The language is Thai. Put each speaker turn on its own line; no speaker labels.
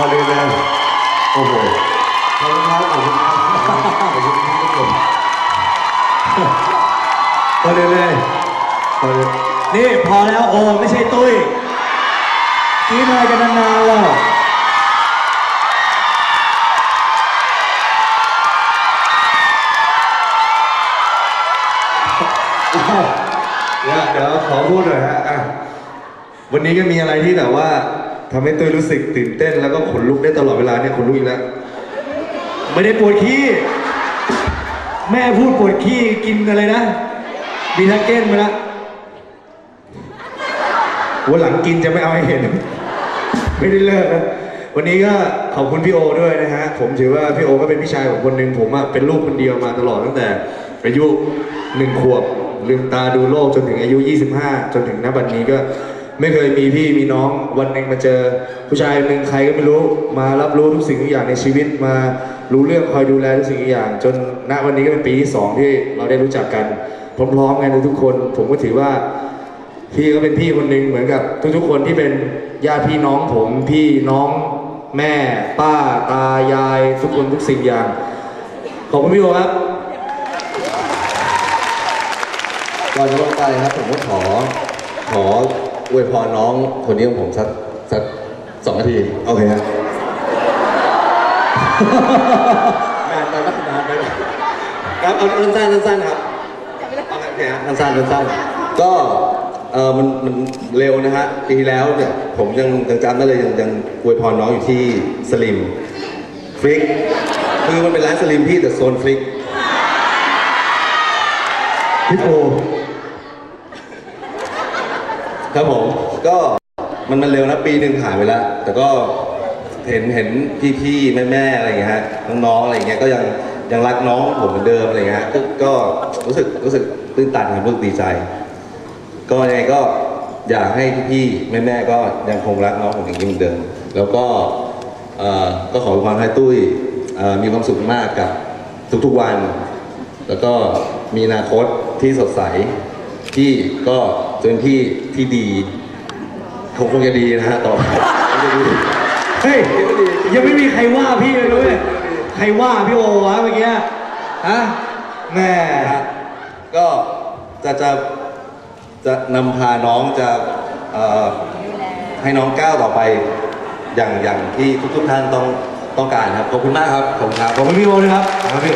ก่อนอื่นเลยโอ้โหขอบคุณครับขอบคุณครับขอบคุณครับขอบคุณครับทุกคนก่อนอื่นเลยก่อนอื่น
นี่พอแล้วโอไม่ใช่ตุ้ยกรีดอะไรกันนานๆแล้ว
เดี๋ยวขอพูดหน่อยฮะอะวันนี้ก็มีอะไรที่แบบว่า ทำให้ตุ้ยรู้สึกตื่นเต้นแล้วก็ขนลุกได้ตลอดเวลาเนี่ยขนลุกอีกแล้ว
ไม่ได้ปวดขี้ แม่พูดปวดขี้กินอะไรนะบีทาเก้นมาแล้ว
วันหลังกินจะไม่เอาให้เห็น ไม่ได้เลิกนะวันนี้ก็ขอบคุณพี่โอด้วยนะฮะ ผมถือว่าพี่โอก็เป็นพี่ชายผมคนหนึ่งผมอะเป็นลูกคนเดียวมาตลอดตั้งแต่อายุหนึ่งขวบลืมตาดูโลกจนถึงอายุ 25 จนถึงณบัดนี้ก็ ไม่เคยมีพี่มีน้องวันหนึ่งมาเจอ ผู้ชายคนหนึ่งใครก็ไม่รู้มารับรู้ทุกสิ่งทุกอย่างในชีวิตมารู้เรื่องคอยดูแลทุกสิ่งทุกอย่าง จนณวันนี้ก็เป็นปีที่สองที่เราได้รู้จักกันพร้อมๆกันทุกคน ผมก็ถือว่าพี่ก็เป็นพี่คนหนึ่งเหมือนกับทุกๆคนที่เป็นญาติพี่น้องผมพี่น้องแม่ป้าตายายทุกคนทุกสิ่งอย่าง ขอบคุณพี่โอครับ
ก่อนจะลงไปครับผมก็ขอขอ อวยพรน้องคนนี้ของผมสักสักสองนาที
โอเคครับ
นานไปปะนานไปปะครับเอาสั้นๆสั้นๆครับเอาโอเคครับสั้นๆสั้นๆก็เออมันมันเร็วนะฮะปีที่แล้วเนี่ยผมยังยังจำได้เลยยังยังอวยพรน้องอยู่ที่สลิมฟลิกคือมันเป็นร้านสลิมพี่แต่โซนฟลิก
พี่โอ
ครับผมก็มันมันเร็วนะปีหนึ่งผ่านไปแล้วแต่ก็เห็นเห็นพี่ๆแม่ๆอะไรอย่างเงี้ยฮะน้องๆอะไรอย่างเงี้ยก็ยังยังรักน้องผมเหมือนเดิมอะไรอย่างเงี้ยฮะก็ก็รู้สึกรู้สึกตื้นตันครับรู้สึกดีใจ ก็ยังไงก็อยากให้พี่ๆแม่ๆก็ยังคงรักน้องผมอย่างนี้เหมือนเดิม แล้วก็เอ่อก็ขอความให้ตุ้ยเอ่อมีความสุขมากกับทุกๆวัน แล้วก็มีอนาคตที่สดใส ที่ก็จะเป็นพี่ที่ดีคงคงจะดีนะฮะต่อไปคงจะดี
เฮ้ยยังไม่มีใครว่าพี่เลยด้วยใครว่าพี่โอวะเมื่อกี้ฮะแม่
นะฮะก็จะจะจะนำพาน้องจะเอ่อให้น้องก้าวต่อไปอย่างอย่างที่ทุกๆท่านต้องต้องการครับขอบคุณมากครับขอบคุณครับ
ขอบคุณพี่โอด้วยครับขอบคุณพี่